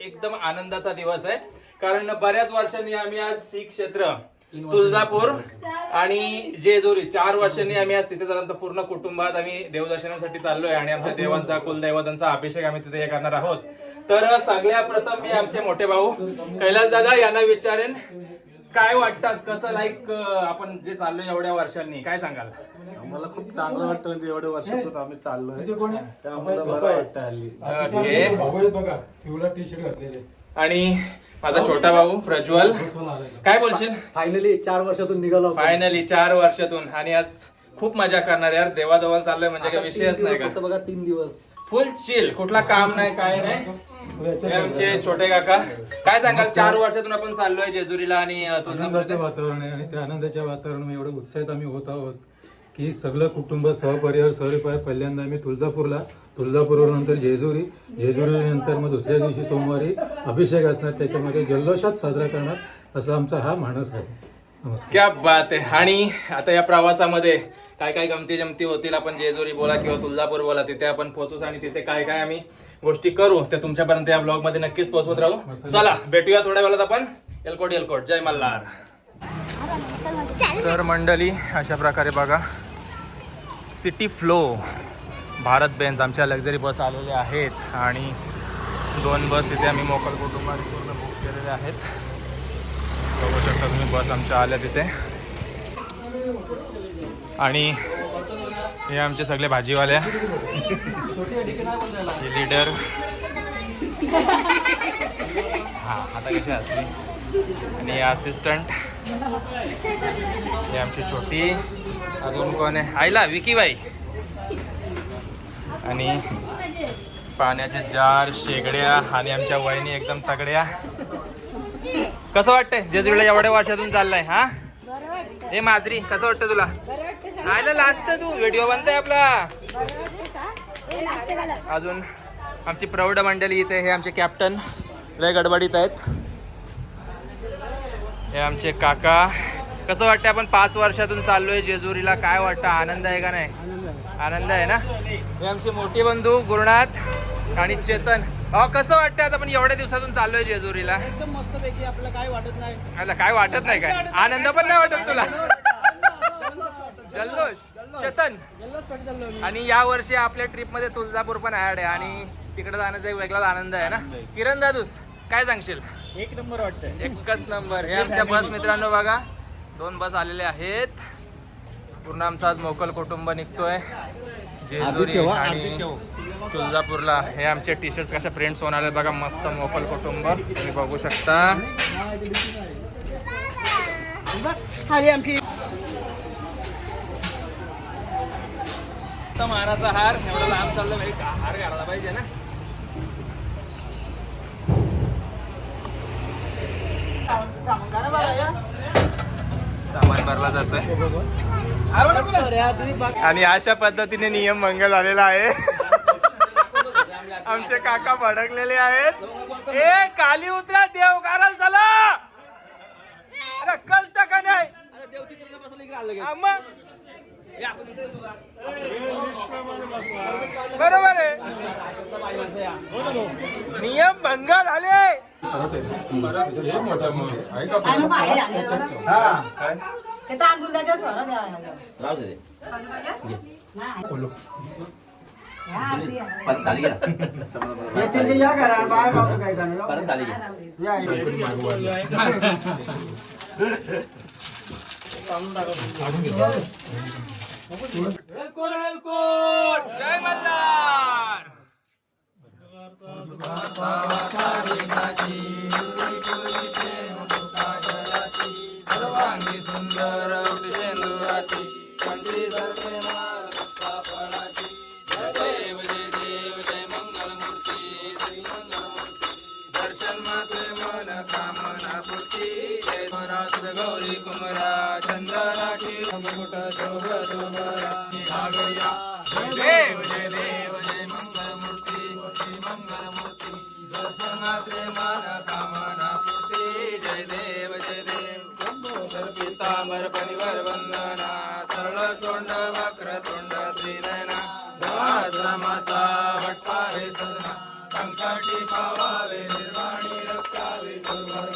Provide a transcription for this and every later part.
एकदम आनंदाचा दिवस आहे. कारण बऱ्याच वर्षांनी आम्ही आज शीख क्षेत्र तुळजापूर आणि जेजुरी चार वर्षांनी आम्ही आज तिथे जाऊन पूर्ण कुटुंबात आम्ही देवदर्शनासाठी चाललोय आणि आमच्या देवांचा कुलदैवतांचा अभिषेक आम्ही तिथे हे करणार आहोत. तर सगळ्या प्रथम मी आमचे मोठे भाऊ कैलास दादा यांना विचारेन. काय वाटतं कसं लाईक आपण जे चाललोय एवढ्या वर्षांनी काय सांगाल? आम्हाला खूप चांगलं वाटतं म्हणजे एवढ्या वर्षातून आम्ही चाललोय. त्यामुळे बरं वाटतं हल्ली. ओके भाऊ आहेत बघा पिवळा टी शर्ट घातलेले. आणि माझा छोटा भाऊ प्रज्वल. काय बोलशील? फायनली चार वर्षातून निघालो. फायनली चार वर्षातून. आणि आज खूप मजा करणार यार. देवाजवळ चाललोय म्हणजे तीन विषयच नाही का? बघा तीन दिवस. फुल चिल कुठला काम नाही काय नाही. हे आमचे छोटे काका. काय सांगाल? चार वर्षातून आपण चाललोय जेजुरीला आणि आनंदाचं वातावरण आहे. आणि त्या आनंदाच्या वातावरण एवढं उत्साहित आम्ही होत आहोत की सगळं कुटुंब सहपरिवार सहपरिवार पहिल्यांदा आम्ही तुळजापूरला तुळजापूरवर नंतर जेजुरी जेजुरी नंतर मग दुसऱ्या दिवशी सोमवारी अभिषेक असणार. त्याच्यामध्ये जल्लोषात साजरा करणार असा आमचा हा मानस आहे. नमस्कार. क्या बात आहे. आणि आता या प्रवासामध्ये काय काय गमती जमती होतील? आपण जेजुरी बोला किंवा तुळजापूर बोला तिथे आपण पोहोचूच आणि तिथे काय काय आम्ही गोष्टी करू त्या तुमच्यापर्यंत या ब्लॉगमध्ये नक्कीच पोहोचवत राहू. चला भेटूया थोड्या वेळात आपण. एलकोट एलकोट जय मल्हार. तर मंडळी अशा प्रकारे बघा. सिटी फ्लो भारत बेन्स आमच्या लक्झरी बस आलेल्या आहेत आणि दोन बस इथे आम्ही मोकल कुटुंबाने पूर्ण बुक केलेल्या आहेत. बघू शकता तुम्ही बस आमच्या आल्या तिथे आणि हे आमचे सगळे भाजीवाल्या लीडर हा आता कशी असली? आणि असिस्टंट हे आमची छोटी. अजून कोण आहे? आईला विकी बाई आणि पाण्याचे जार शेगड्या आणि आमच्या वहिनी एकदम तगड्या. कसं वाटतंय? जेजुरीला एवढ्या वर्षातून चाललंय हा? हे माद्री कसं वाटतं तुला? आयला लास्ट तू. व्हिडिओ बनताय आपला. अजून आमची प्रौढ मंडळी इथे हे आमचे कॅप्टन लय गडबडीत आहेत. हे आमचे काका. कसं वाटतं आपण पाच वर्षातून चाललोय जेजुरीला? काय वाटतं? आनंद आहे का नाही? आनंद आहे ना? हे आमचे मोठे बंधू गुरुनाथ आणि चेतन. अहो कसं वाटतं आता आपण एवढ्या दिवसातून चाललोय जेजुरीला? एकदम मस्त पैकी आपल्याला काय वाटत नाही. काय वाटत नाही काय? आनंद पण नाही वाटत तुला? जल्लोष चेतन आणि या वर्षी आपल्या ट्रिपमध्ये तुळजापूर पण ऍड आहे आणि तिकडे जाण्याचा एक वेगळाच आनंद आहे ना किरण दादूस काय सांगशील एक नंबर वाटतंय एकच नंबर हे आमच्या बस मित्रांनो बघा दोन बस आलेले आहेत पूर्ण आमचा आज मोकल कुटुंब निघतोय जेजुरी आणि तुळजापूरला हे आमचे टी शर्ट्स कशा प्रिंट्स होऊन आले बघा मस्त मोकल कुटुंब तुम्ही बघू शकता आता मानाचा हार एवढा लांब चाललं भाई का हार घालायला पाहिजे ना? सामान भरला जातोय. आणि अशा पद्धतीने नियम भंग झालेला आहे. आमचे काका भडकलेले आहेत. ए काली उतरा देव कराल चला. अरे कळतं का नाही? हा, मग बरोबर आहे नियम भंग झाले आणि बाहेर आले. ते तांदूळ द्यायचं जय मल्हार! सर्वांगी सुंदर परिवर वंदना सरळ सोंड सदना संकटी पावावे निर्वाणी रक्षावे दुर्भर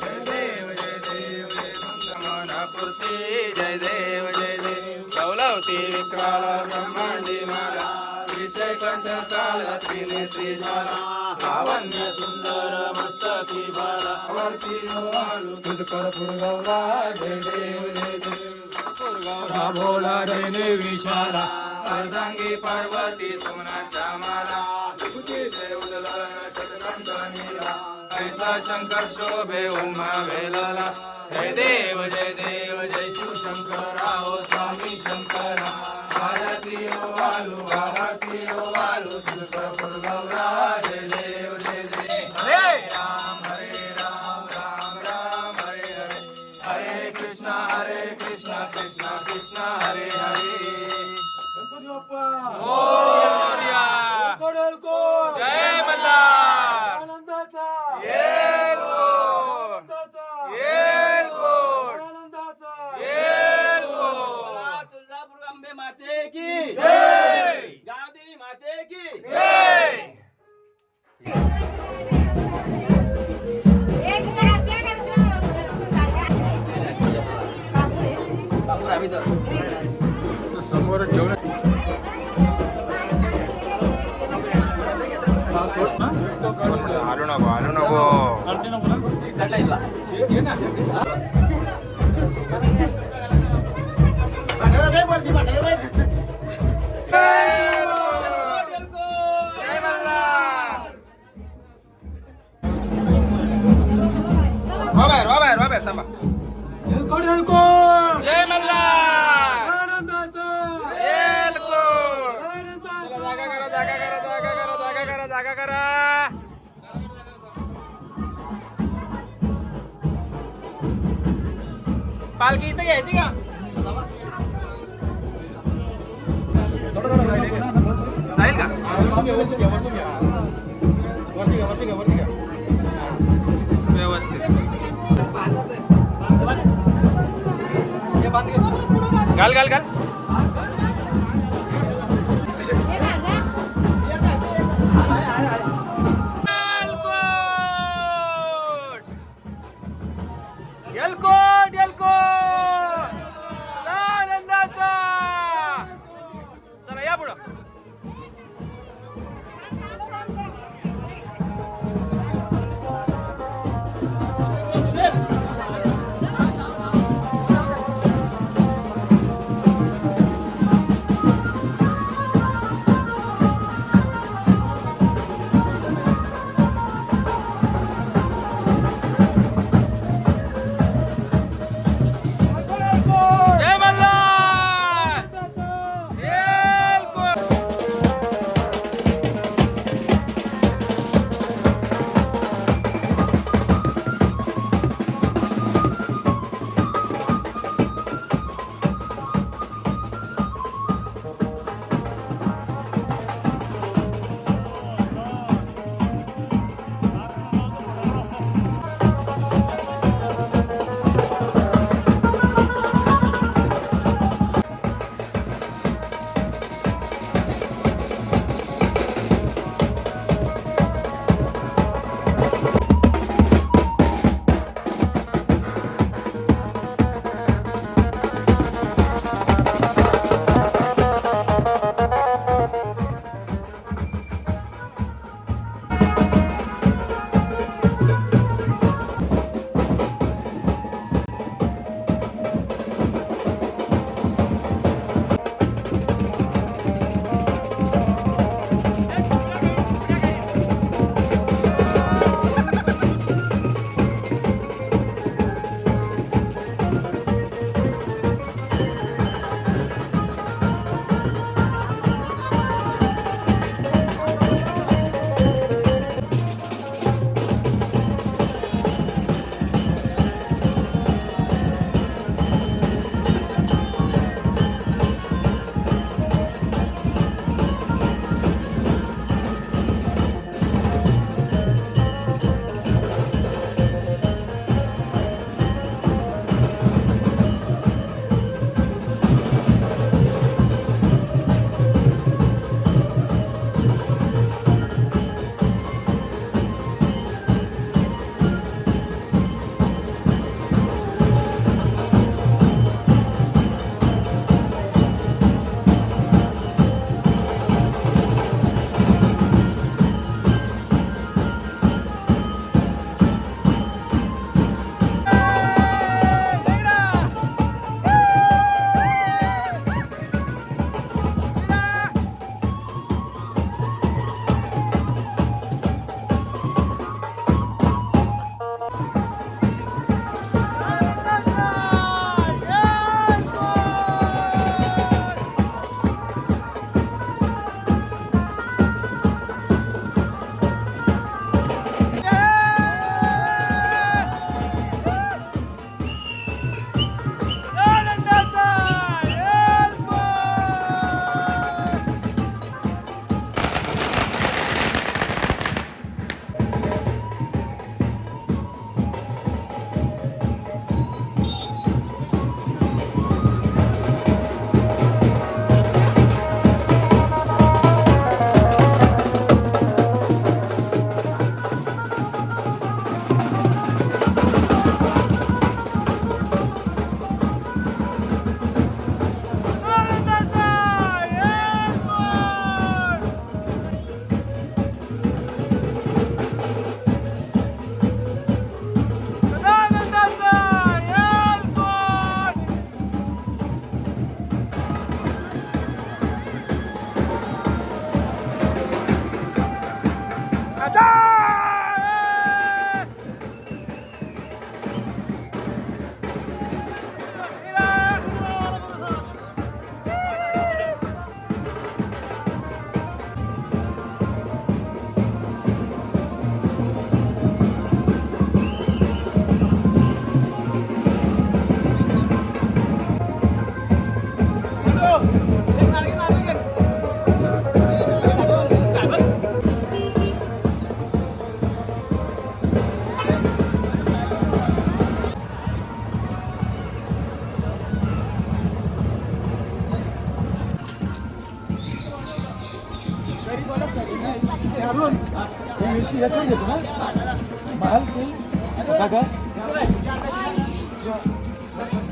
जय देव जय देव जय मंगमानापूर्ती जय देव जय देव. कौलवती विक्राल ब्रह्मांडी माला. विषय कंठ काल त्रिनेत्री ज्वाला. लावण्य सुंदर मस्तकी बाला. वरती वालू तुझकर पुरगवला जय देव जय देव. पुरगवला भोला जय देवी शाला अर्धांगी पार्वती सोमनाच्या माला. शंकर शोभे उमा वेलाला जय देव जय देव जय घ्यायची का? जाईल का? व्यवस्थित घाल घाल. घाल येलकोट येलकोट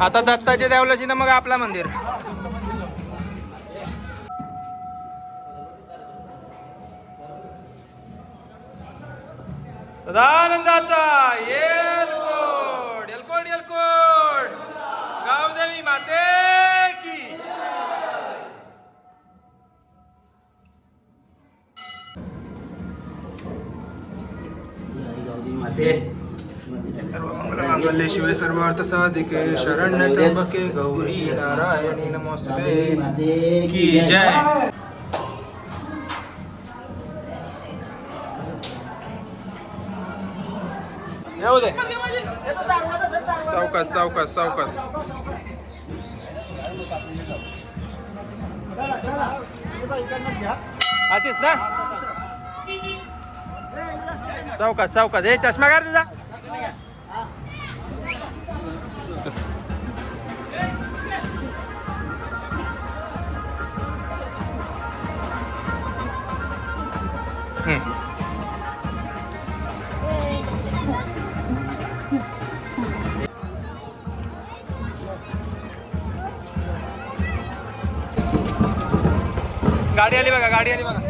आता दत्ताचे देवलाची ना मग आपला मंदिर. सदानंदाचा येलकोट येलकोड येलकोड गावदेवी माते की. मांगल्ये शिवे सर्व साधिके शरण्य त्र्यंबके गौरी नारायणी नमोस्तुते। की जय। येऊ दे। सावकास सावकास सावकास असेच ना? सावकास सावकास हे चष्मा काढ तुझा। गाडी आली बघा गाडी आली बघा.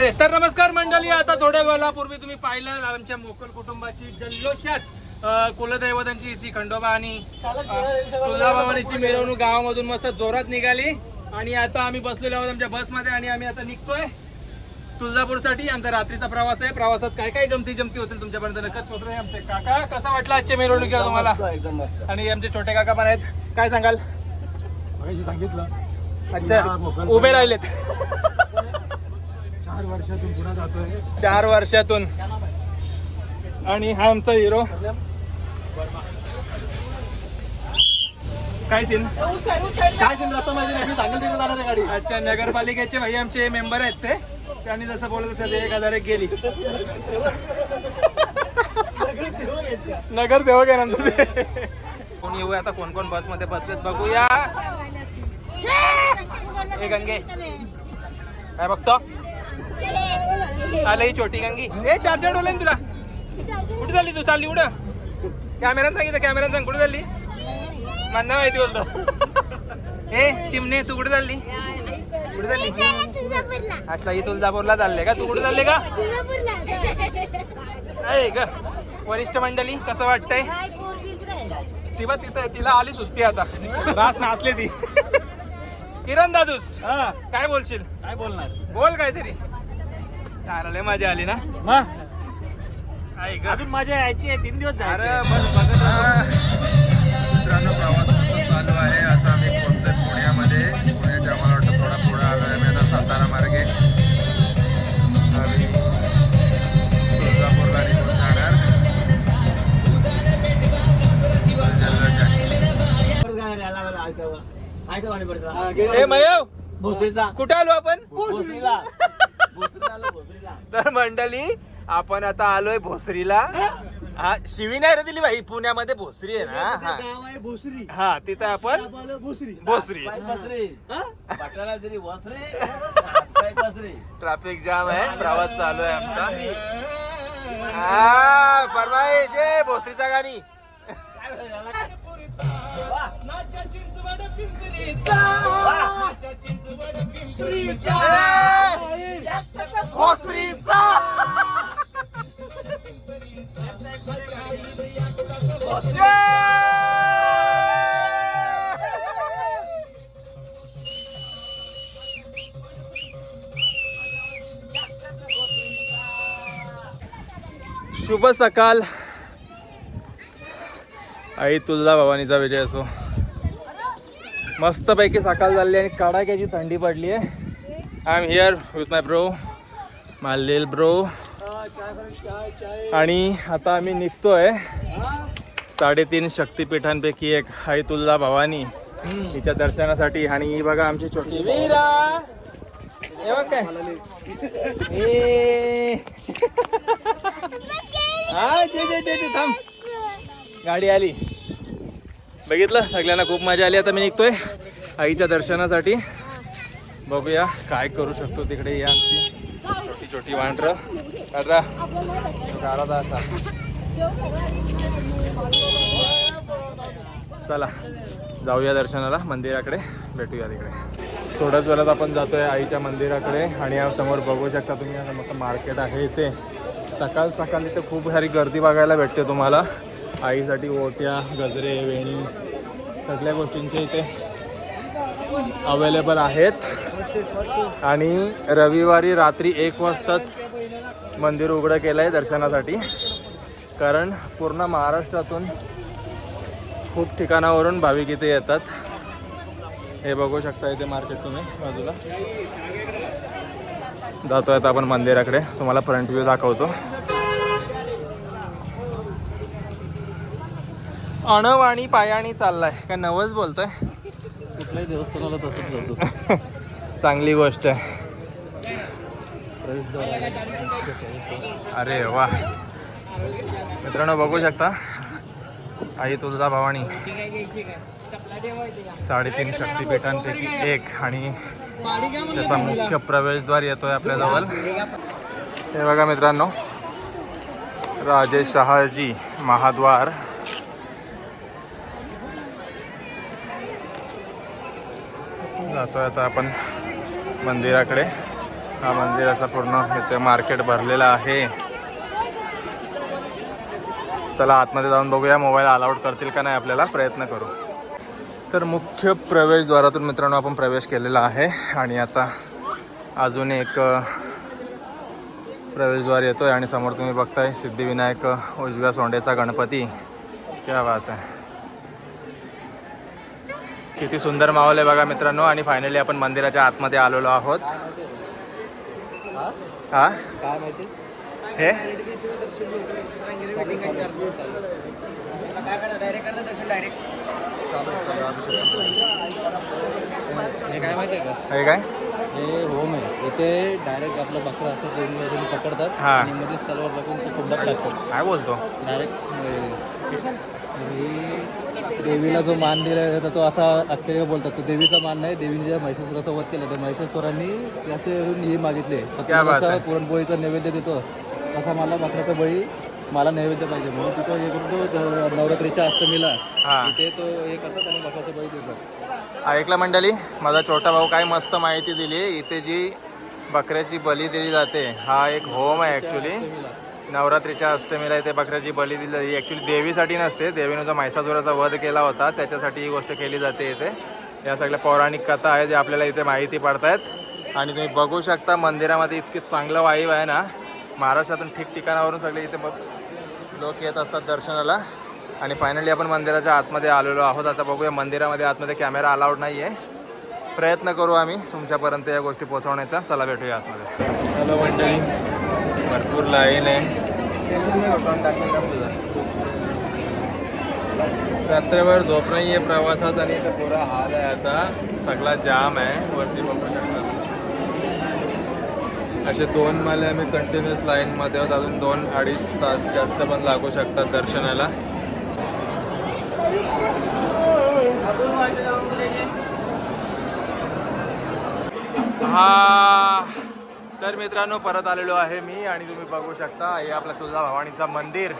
अरे तर नमस्कार मंडळी आता थोड्या वेळापूर्वी तुम्ही पाहिलं आमच्या मोकल कुटुंबाची जल्लोषात कुलदैवतांची श्री खंडोबा आणि तुळजाभवानीची मिरवणूक गावामधून मस्त जोरात निघाली. आणि आता आम्ही बसलेलो आहोत आमच्या बसमध्ये आणि आम्ही आता निघतोय तुळजापूरसाठी. आमचा रात्रीचा प्रवास आहे. प्रवासात काय काय गमती जमती होतील तुमच्यापर्यंत नक्कीच पोहोचले आमचे काका कसा वाटला आजच्या मिरवणुकीला तुम्हाला? एकदम मस्त. आणि आमचे छोटे काका पण आहेत. काय सांगाल? सांगितलं. अच्छा उभे राहिलेत. चार वर्षातून पुन्हा जातोय. चार वर्षातून. आणि हा आमचा हिरो काय सीन काय सीन रस्ता माहिती नाही. सांगेल तिकडे जाणार आहे गाडी. अच्छा नगरपालिकेचे भाई आमचे मेंबर आहेत ते. त्यांनी जसं बोलत असेल एक हजार एक गेली. नगरसेवक आहे ना आमचं कोण येऊ आता? कोण कोण बसमध्ये बसलेत? बघूया. हे गंगे. काय बघतो? आलं ही छोटी गंगी. ए चार चार डोले तुला. कुठे चालली तू? चालली कुठं? कॅमेऱ्यात सांगितलं कॅमेऱ्यात सांग कुठे चालली? मला माहिती बोलतो. ए चिमणे तू कुठे चालली? कुठे चालली? असला ही तुळजापूरला चालले का? तू कुठे चालले का? आहे का वरिष्ठ मंडळी कसं वाटतंय? ती बघ तिथं तिला आली सुस्ती आता. रास नाचले ती. किरण दादूस हा. काय बोलशील? काय बोलणार? बोल काहीतरी. लय मजा आली ना? मग अजून मजा यायची आहे तीन दिवस अरे जायचे बस बघत. मित्रांनो प्रवास चालू आहे. आता आम्ही पोहोचतोय पुण्यामध्ये. पुण्याच्या मला वाटतं थोडा पुढे आलो आहे मी आता सातारा मार्गे आम्ही तुळजापूरला निघून जाणार ए मयव! भोसरीचा कुठे आलो आपण? आलो, भोसरीला. तर मंडळी आपण आता आलोय भोसरीला. हा शिवी नाही रे दिली भाई पुण्यामध्ये भोसरी आहे ना हा. गाव आहे भोसरी. हा तिथं आपण भोसरी. भोसरी. ट्रॅफिक जाम आहे प्रवास चालू आहे आमचा. हा फरमाईश ए भोसरीचा गाणी. शुभ सकाळ आई तुळजा भवानीचा विजय असो. मस्तपैकी सकाळ झाली आणि कडाक्याची थंडी पडली आहे. I am here with my bro my lil bro आणि आता आम्ही निघतोय साडेतीन शक्तिपीठांपैकी एक आई तुळजा भवानी. हिच्या दर्शनासाठी. आणि ही बघा आमची छोटी वीरा! थांब. गाडी आली. बघितलं सगळ्यांना खूप मजा आली. आता मी निघतोय आईच्या दर्शनासाठी. बघूया काय करू शकतो तिकडे या आमची छोटी छोटी वांढरं काढरा काढा असा चला जाऊया दर्शनाला मंदिराकडे. भेटूया तिकडे. थोड्याच वेळात आपण जातोय आईच्या मंदिराकडे आणि समोर बघू शकता तुम्ही आता मार्केट आहे इथे. सकाळ सकाळ इथे खूप सारी गर्दी बघायला भेटते तुम्हाला. आईसाठी ओट्या गजरे वेणी सगळ्या गोष्टींचे इथे अवेलेबल आहेत. आणि रविवारी रात्री एक वाजताच मंदिर उघडं केलं आहे दर्शनासाठी. कारण पूर्ण महाराष्ट्रातून खूप ठिकाणावरून भाविक इथे येतात. हे बघू शकता इथे मार्केट तुम्ही बाजूला. जातो आहेत आपण मंदिराकडे. तुम्हाला फ्रंट व्ह्यू दाखवतो. अणवाणी पायाणी चाललाय. का नवच बोलतोय? कुठल्याही देवस्थानाला तसंच जातो चांगली गोष्ट आहे. अरे वा. मित्रांनो बघू शकता. आई तुळजा भवानी. साडेतीन शक्तिपीठांपैकी एक आणि त्याचा मुख्य प्रवेशद्वार येतोय आपल्याजवळ. हे बघा मित्रांनो राजे शहाजी महाद्वार. जातो आता आपण मंदिराकडे. हा मंदिराचा पूर्ण इथे मार्केट भरलेला आहे. चला आतमध्ये जाऊन बघूया मोबाईल अलाउड करतील का नाही आपल्याला प्रयत्न करू. तर मुख्य प्रवेशद्वारातून मित्रांनो आपण प्रवेश केलेला आहे. आणि आता अजून एक प्रवेशद्वार येतो आहे आणि समोर तुम्ही बघताय सिद्धिविनायक उजव्या सोंडेचा गणपती. क्या बात आहे. किती सुंदर माहोल आहे बघा मित्रांनो. आणि फायनली आपण मंदिराच्या आतमध्ये आलेलो आहोत. हा? काय माहिती हे? हे काय? माहिती आहे का हे काय हे होम आहे. इथे डायरेक्ट आपलं बकरा असतं दोन पकडतात. हा. आणि मध्येच तलवार टाकून तो कुंडात टाकतात. काय बोलतो? डायरेक्ट देवीला जो मान दिला जातो तो असा अख्खे बोलतात. तो देवीचा मान नाही देवीने ज्या महिषासुराचा वध केला. तर महिषासुरांनी त्याचे हे मागितले. तर तो आहे. पुरणपोळीचा नैवेद्य देतो. तसा मला बकऱ्याचा बळी मला नैवेद्य पाहिजे. म्हणून तिथं हे करतो नवरात्रीच्या अष्टमीला. इथे तो हे करतात आणि बकऱ्याचा बळी देतात. ऐकलं मंडळी? माझा छोटा भाऊ काय मस्त माहिती दिली. इथे जी बकऱ्याची बली दिली जाते हा एक होम आहे ॲक्च्युली नवरात्रीच्या अष्टमीला इथे बकऱ्याची बली दिली जाते. ॲक्च्युली देवीसाठी नसते. देवीने जो म्हैसासुराचा वध केला होता. त्याच्यासाठी ही गोष्ट केली जाते इथे. या सगळ्या पौराणिक कथा आहे जे आपल्याला इथे माहिती पडतायत. आणि तुम्ही बघू शकता मंदिरामध्ये इतकी चांगलं वाईव आहे ना. महाराष्ट्रातून ठिकठिकाणावरून सगळे इथे मग लोक येत असतात दर्शनाला. आणि फायनली आपण मंदिराच्या आतमध्ये आलेलो आहोत. आता बघूया मंदिरामध्ये आतमध्ये कॅमेरा अलाउड नाही आहे प्रयत्न करू आम्ही तुमच्यापर्यंत या गोष्टी पोहोचवण्याचा. चला भेटूया आतमध्ये. हॅलो मंडळी. भरपूर लाईन आहे. रात्रभर झोप नाही आहे प्रवासात आणि इथं पुरा हाल आहे. आता सगळा जाम आहे. वरती बघू शकतात असे दोन माले आम्ही कंटिन्युअस लाईनमध्ये आहोत. अजून दोन अडीच तास जास्त पण लागू शकतात दर्शनाला. हा. तर मित्रांनो परत आलेलो आहे मी आणि तुम्ही बघू शकता हे आपला तुळजा भवानीचं मंदिर.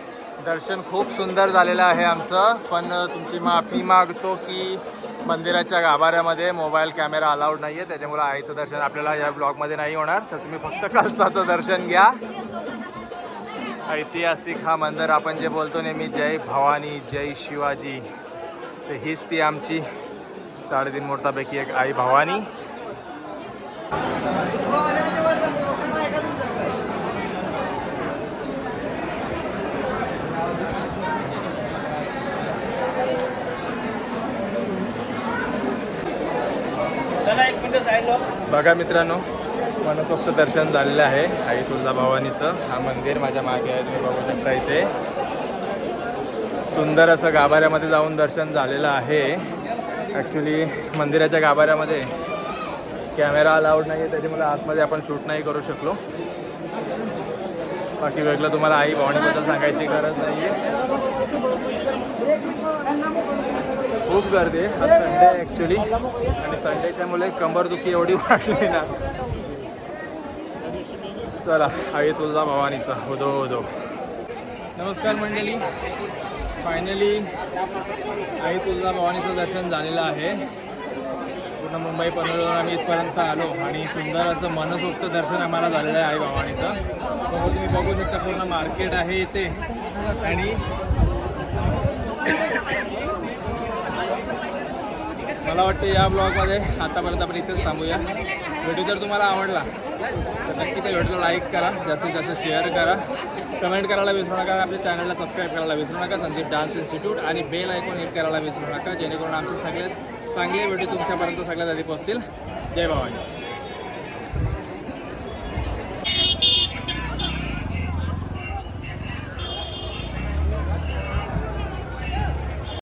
दर्शन खूप सुंदर झालेलं आहे आमचं पण तुमची माफी मागतो की मंदिराच्या गाभाऱ्यामध्ये मोबाईल कॅमेरा अलाउड नाही आहे त्याच्यामुळे आईचं दर्शन आपल्याला या ब्लॉगमध्ये नाही होणार. तर तुम्ही फक्त कलसाचं दर्शन घ्या. ऐतिहासिक हा मंदिर आपण जे बोलतो नेहमी जय भवानी जय शिवाजी. तर हीच ती आमची साडेतीन मुहूर्तापैकी एक आई भवानी. बघा मित्रांनो मनसोक्त दर्शन झालेलं आहे. आई तुळजाभवानीचं. हा मंदिर माझ्या मागे आहे तुम्ही बघू शकता इथे. सुंदर असं गाभाऱ्यामध्ये जाऊन दर्शन झालेलं आहे. ॲक्च्युली मंदिराच्या गाभाऱ्यामध्ये कॅमेरा अलाउड नाही आहे त्याच्यामुळे आतमध्ये आपण शूट नाही करू शकलो. बाकी वेगळं तुम्हाला आई भवानीबद्दल सांगायची गरज नाही आहे खूप गर्दी आहे. हा संडे आहे ॲक्च्युली आणि संडेच्या मुले कंबरदुखी एवढी वाढली ना. चला आई तुळजा भवानीचा. उदो उदो. नमस्कार मंडळी. फायनली आई तुळजा भवानीचं दर्शन झालेलं आहे. पूर्ण मुंबई पनवेलवरून आम्ही इथपर्यंत आलो. आणि सुंदर असं मनसोक्त दर्शन आम्हाला झालेलं आहे आई भवानीचं. तुम्ही बघू शकता पूर्ण मार्केट आहे इथे. आणि मला वाटतं या ब्लॉगमध्ये आतापर्यंत आपण इथेच थांबूया. व्हिडिओ जर तुम्हाला आवडला तर नक्की त्या व्हिडिओला लाईक करा जास्तीत जास्त शेअर करा. कमेंट करायला विसरू नका आपल्या चॅनलला सबस्क्राईब करायला विसरू नका. संदीप डान्स इन्स्टिट्यूट आणि बेल ऐकून हिट करायला विसरू नका जेणेकरून आमचे सगळे चांगले व्हिडिओ तुमच्यापर्यंत सगळ्यात आधी पोहोचतील. जय भवानी.